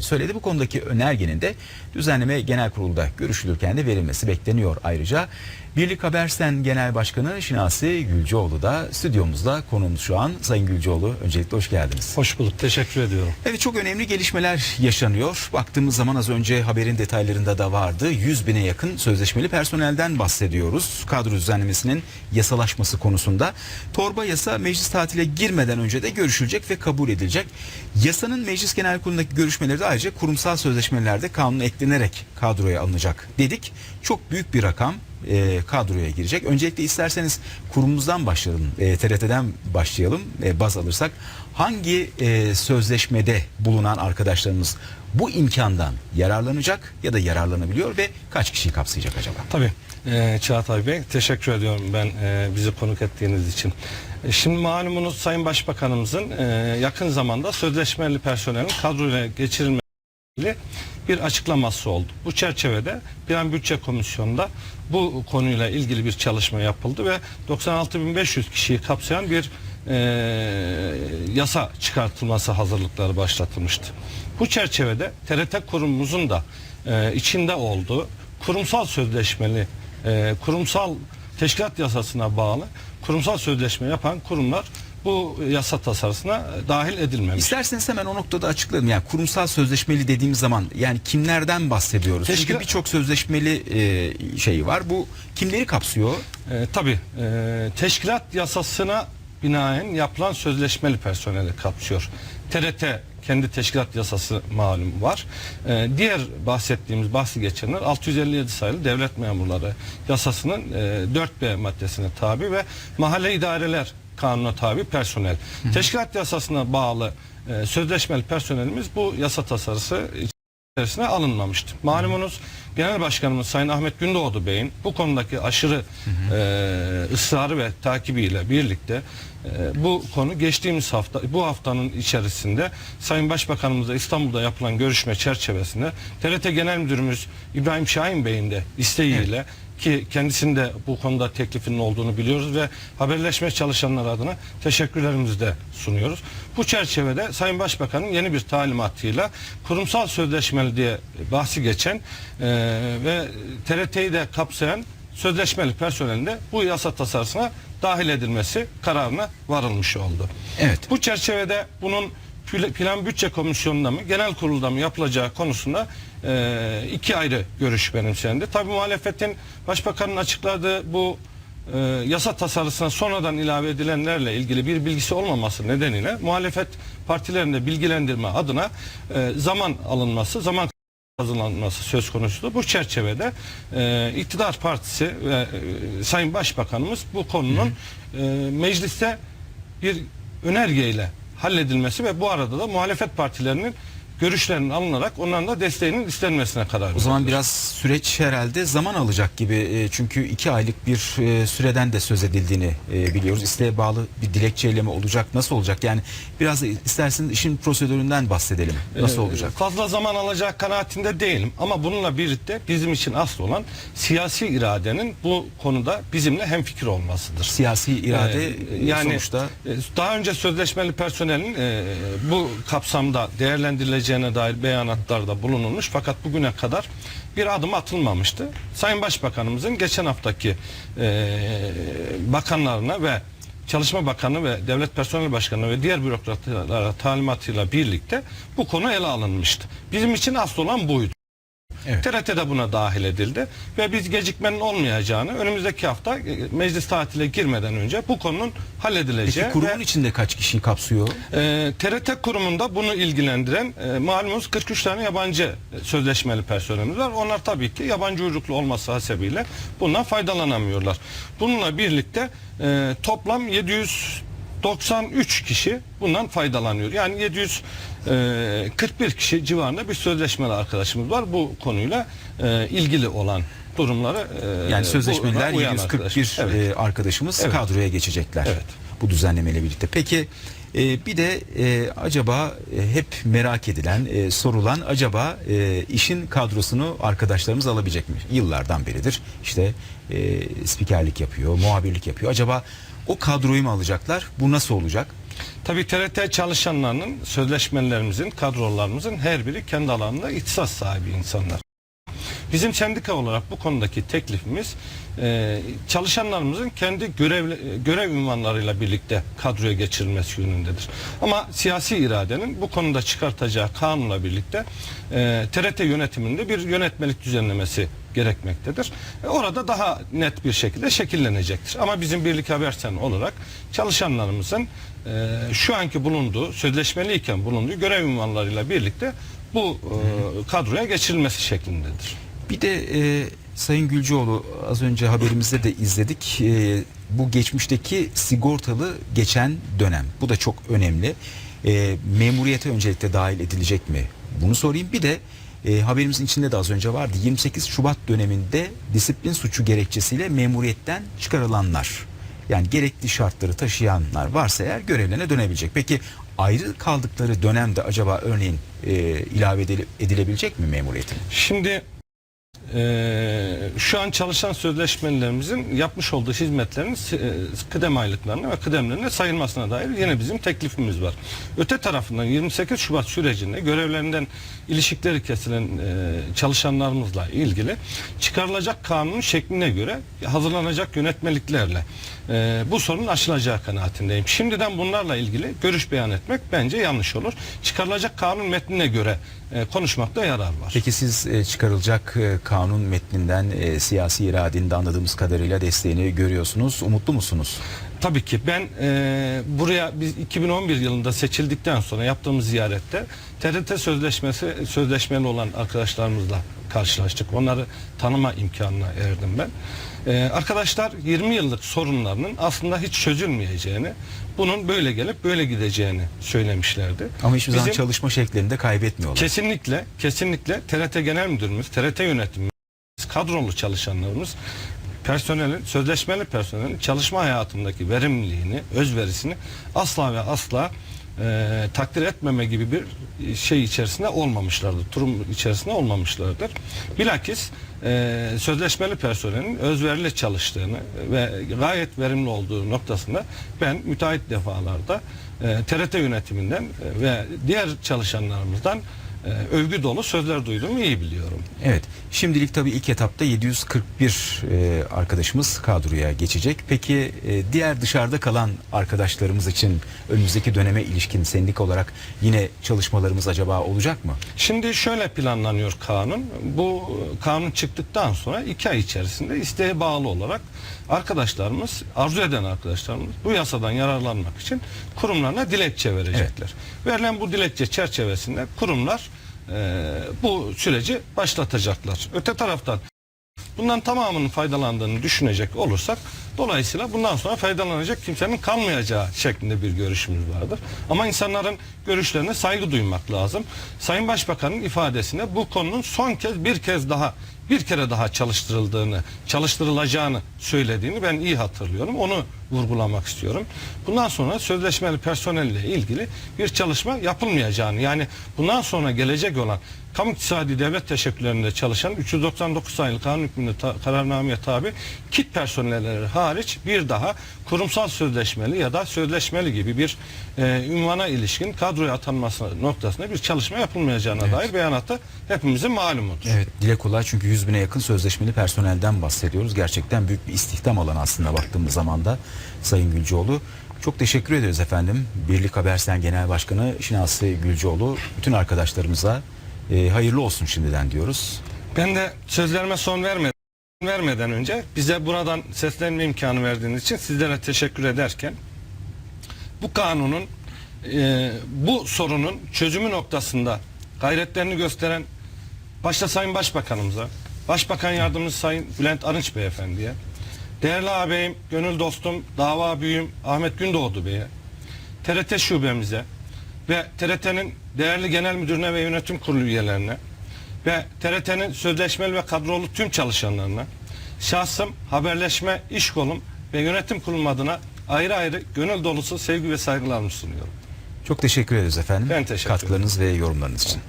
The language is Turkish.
söyledi. Bu konudaki önergenin de düzenleme genel kurulda görüşülürken de verilmesi bekleniyor ayrıca. Birlik Habersen Genel Başkanı Şinasi Gülcüoğlu da stüdyomuzda konuğumuz şu an. Sayın Gülcüoğlu öncelikle hoş geldiniz. Hoş bulduk. Teşekkür ediyorum. Evet çok önemli gelişmeler yaşanıyor. Baktığımız zaman az önce haberin detaylarında da vardı. 100 bine yakın sözleşmeli personelden bahsediyoruz. Kadro düzenlemesinin yasalaşması konusunda. Torba yasa meclis tatile girmeden önce de görüşülecek ve kabul edilecek. Yasanın meclis genel kurulundaki görüşmeleri de ayrıca kurumsal sözleşmelerde kanuna eklenerek kadroya alınacak dedik. Çok büyük bir rakam e, kadroya girecek. Öncelikle isterseniz kurumumuzdan başlayalım. E, TRT'den başlayalım. E, baz alırsak hangi e, sözleşmede bulunan arkadaşlarımız bu imkandan yararlanacak ya da yararlanabiliyor ve kaç kişiyi kapsayacak acaba? Tabii e, Çağatay Bey teşekkür ediyorum ben e, bizi konuk ettiğiniz için. E, şimdi malumunuz Sayın Başbakanımızın e, yakın zamanda sözleşmeli personelin kadroyla geçirilmesi bir açıklaması oldu. Bu çerçevede Plan Bütçe Komisyonu'nda bu konuyla ilgili bir çalışma yapıldı ve 96.500 kişiyi kapsayan bir e, yasa çıkartılması hazırlıkları başlatılmıştı. Bu çerçevede TRT kurumumuzun da içinde olduğu kurumsal sözleşmeli e, kurumsal teşkilat yasasına bağlı kurumsal sözleşme yapan kurumlar bu yasa tasarısına dahil edilmemiş. İsterseniz hemen o noktada açıklayalım. Yani kurumsal sözleşmeli dediğimiz zaman yani kimlerden bahsediyoruz? Çünkü Teşkilat- birçok sözleşmeli e, şey var. Bu kimleri kapsıyor? E, tabii e, teşkilat yasasına binaen yapılan sözleşmeli personeli kapsıyor. TRT kendi teşkilat yasası malum var. E, diğer bahsettiğimiz bahsi geçenler 657 sayılı devlet memurları yasasının e, 4B maddesine tabi ve mahalle idareler kanuna tabi personel. Teşkilat yasasına bağlı e, sözleşmeli personelimiz bu yasa tasarısı içerisine alınmamıştı. Malumunuz Genel Başkanımız Sayın Ahmet Gündoğdu Bey'in bu konudaki aşırı e, ısrarı ve takibiyle birlikte e, bu konu geçtiğimiz hafta bu haftanın içerisinde Sayın Başbakanımızla İstanbul'da yapılan görüşme çerçevesinde TRT Genel Müdürümüz İbrahim Şahin Bey'in de isteğiyle ki kendisinde bu konuda teklifinin olduğunu biliyoruz ve haberleşme çalışanlar adına teşekkürlerimizi de sunuyoruz. Bu çerçevede Sayın Başbakan'ın yeni bir talimatıyla kurumsal sözleşmeli diye bahsi geçen e, ve TRT'yi de kapsayan sözleşmeli personelin de bu yasa tasarısına dahil edilmesi kararına varılmış oldu. Evet. Bu çerçevede bunun plan bütçe komisyonunda mı genel kurulda mı yapılacağı konusunda e, iki ayrı görüş benimsendi. Tabi muhalefetin başbakanın açıkladığı bu e, yasa tasarısına sonradan ilave edilenlerle ilgili bir bilgisi olmaması nedeniyle muhalefet partilerinde bilgilendirme adına e, zaman alınması, zaman hazırlanması söz konusu. Bu çerçevede e, iktidar partisi ve e, Sayın Başbakanımız bu konunun e, mecliste bir önergeyle halledilmesi ve bu arada da muhalefet partilerinin görüşlerinin alınarak onların da desteğinin istenmesine karar O zaman verildi. biraz süreç herhalde zaman alacak gibi. E, Çünkü iki aylık bir e, süreden de söz edildiğini e, biliyoruz. İsteğe bağlı bir dilekçeyle mi olacak? Nasıl olacak? Yani biraz isterseniz işin prosedüründen bahsedelim. Nasıl Ee, olacak? Fazla zaman alacak kanaatinde değilim ama bununla birlikte bizim için asıl olan siyasi iradenin bu konuda bizimle hemfikir olmasıdır. Siyasi irade Ee, e, yani sonuçta daha önce sözleşmeli personelin e, bu kapsamda değerlendirileceğine dair beyanatlarda bulunulmuş fakat bugüne kadar bir adım atılmamıştı. Sayın Başbakanımızın geçen haftaki e, bakanlarına ve Çalışma Bakanı ve Devlet Personel Başkanı ve diğer bürokratlara talimatıyla birlikte bu konu ele alınmıştı. Bizim için asıl olan buydu. Evet. TRT de buna dahil edildi ve biz gecikmenin olmayacağını önümüzdeki hafta e, meclis tatile girmeden önce bu konunun halledileceği Peki kurumun ve içinde kaç kişiyi kapsıyor? e, TRT kurumunda bunu ilgilendiren e, malumunuz 43 tane yabancı sözleşmeli personelimiz var. Onlar tabii ki yabancı uyruklu olması hasebiyle bundan faydalanamıyorlar. Bununla birlikte e, toplam 793 kişi bundan faydalanıyor. Yani 741 kişi civarında bir sözleşmeli arkadaşımız var bu konuyla e, ilgili olan durumları e, Yani sözleşmeliler buna uyan 741 arkadaş. Evet. e, arkadaşımız Evet. kadroya geçecekler. Evet. Bu düzenlemeyle birlikte. Peki e, bir de e, acaba e, hep merak edilen, e, sorulan acaba e, işin kadrosunu arkadaşlarımız alabilecek mi? Yıllardan beridir işte e, spikerlik yapıyor, muhabirlik yapıyor. Acaba o kadroyu mu alacaklar? Bu nasıl olacak? Tabii TRT çalışanlarının, sözleşmelerimizin, kadrolarımızın her biri kendi alanında ihtisas sahibi insanlar. Bizim sendika olarak bu konudaki teklifimiz e, çalışanlarımızın kendi görev, görev ünvanlarıyla birlikte kadroya geçirilmesi yönündedir. Ama siyasi iradenin bu konuda çıkartacağı kanunla birlikte e, TRT yönetiminde bir yönetmelik düzenlemesi gerekmektedir. E, orada daha net bir şekilde şekillenecektir. Ama bizim Birlik Habersen olarak çalışanlarımızın e, şu anki bulunduğu, sözleşmeliyken bulunduğu görev ünvanlarıyla birlikte bu e, kadroya geçirilmesi şeklindedir. Bir de e, Sayın Gülcüoğlu az önce haberimizde de izledik. E, bu geçmişteki sigortalı geçen dönem. Bu da çok önemli. E, memuriyete öncelikle dahil edilecek mi? Bunu sorayım. Bir de e, haberimizin içinde de az önce vardı. 28 Şubat döneminde disiplin suçu gerekçesiyle memuriyetten çıkarılanlar. Yani gerekli şartları taşıyanlar varsa eğer görevlerine dönebilecek. Peki ayrı kaldıkları dönemde acaba örneğin e, ilave edile- edilebilecek mi memuriyetin? Şimdi eee, şu an çalışan sözleşmelerimizin yapmış olduğu hizmetlerin e, kıdem aylıklarına ve kıdemlerine sayılmasına dair yine bizim teklifimiz var. Öte tarafından 28 Şubat sürecinde görevlerinden ilişkileri kesilen e, çalışanlarımızla ilgili çıkarılacak kanunun şekline göre hazırlanacak yönetmeliklerle e, bu sorunun aşılacağı kanaatindeyim. Şimdiden bunlarla ilgili görüş beyan etmek bence yanlış olur. Çıkarılacak kanun metnine göre e, konuşmakta yarar var. Peki siz e, çıkarılacak e, kanun metninden e, siyasi iradenin de anladığımız kadarıyla desteğini görüyorsunuz. Umutlu musunuz? Tabii ki ben e, buraya biz 2011 yılında seçildikten sonra yaptığımız ziyarette TRT sözleşmesi sözleşmeli olan arkadaşlarımızla karşılaştık. Onları tanıma imkanına erdim ben. E, arkadaşlar 20 yıllık sorunlarının aslında hiç çözülmeyeceğini, bunun böyle gelip böyle gideceğini söylemişlerdi. Ama hiçbir zaman Bizim- çalışma şeklini de kaybetmiyorlar. Kesinlikle, kesinlikle TRT Genel Müdürümüz, TRT yönetimimiz, kadrolu çalışanlarımız, personelin, sözleşmeli personelin çalışma hayatındaki verimliliğini, özverisini asla ve asla e, takdir etmeme gibi bir şey içerisinde olmamışlardır. Durum içerisinde olmamışlardır. Bilakis e, sözleşmeli personelin özverili çalıştığını ve gayet verimli olduğu noktasında ben müteahhit defalarda e, TRT yönetiminden ve diğer çalışanlarımızdan övgü dolu sözler duyduğumu iyi biliyorum. Evet. Şimdilik tabii ilk etapta 741 e, arkadaşımız kadroya geçecek. Peki e, diğer dışarıda kalan arkadaşlarımız için önümüzdeki döneme ilişkin sendik olarak yine çalışmalarımız acaba olacak mı? Şimdi şöyle planlanıyor kanun. Bu e, kanun çıktıktan sonra iki ay içerisinde isteğe bağlı olarak arkadaşlarımız, arzu eden arkadaşlarımız bu yasadan yararlanmak için kurumlarına dilekçe verecekler. Verilen bu dilekçe çerçevesinde kurumlar e, bu süreci başlatacaklar. Öte taraftan bundan tamamının faydalandığını düşünecek olursak dolayısıyla bundan sonra faydalanacak kimsenin kalmayacağı şeklinde bir görüşümüz vardır. Ama insanların görüşlerine saygı duymak lazım. Sayın Başbakan'ın ifadesinde bu konunun son kez bir kez daha bir kere daha çalıştırıldığını, çalıştırılacağını söylediğini ben iyi hatırlıyorum. Onu vurgulamak istiyorum. Bundan sonra sözleşmeli personelle ilgili bir çalışma yapılmayacağını yani bundan sonra gelecek olan kamu iktisadi devlet teşekkürlerinde çalışan 399 sayılı kanun hükmünde ta- kararnameye tabi kit personelleri hariç bir daha kurumsal sözleşmeli ya da sözleşmeli gibi bir e, ünvana ilişkin kadroya atanması noktasında bir çalışma yapılmayacağına dair beyanatı hepimizin malumudur. Evet. Dile kolay çünkü 100 bine yakın sözleşmeli personelden bahsediyoruz. Gerçekten büyük bir istihdam alanı aslında baktığımız zaman da Sayın Gülcüoğlu. Çok teşekkür ederiz efendim. Birlik Habersen Genel Başkanı Şinasi Gülcüoğlu bütün arkadaşlarımıza e, hayırlı olsun şimdiden diyoruz. Ben de sözlerime son vermeden, vermeden önce bize buradan seslenme imkanı verdiğiniz için sizlere teşekkür ederken bu kanunun e, bu sorunun çözümü noktasında gayretlerini gösteren başta Sayın Başbakanımıza, Başbakan Yardımcısı Sayın Bülent Arınç Beyefendiye, değerli ağabeyim, gönül dostum, dava büyüğüm Ahmet Gündoğdu Bey'e, TRT şubemize ve TRT'nin değerli genel müdürüne ve yönetim kurulu üyelerine ve TRT'nin sözleşmeli ve kadrolu tüm çalışanlarına şahsım, haberleşme, iş kolum ve yönetim kurulum adına ayrı ayrı gönül dolusu sevgi ve saygılarımı sunuyorum. Çok teşekkür ederiz efendim. Ben teşekkür ederim. Katkılarınız ve yorumlarınız için.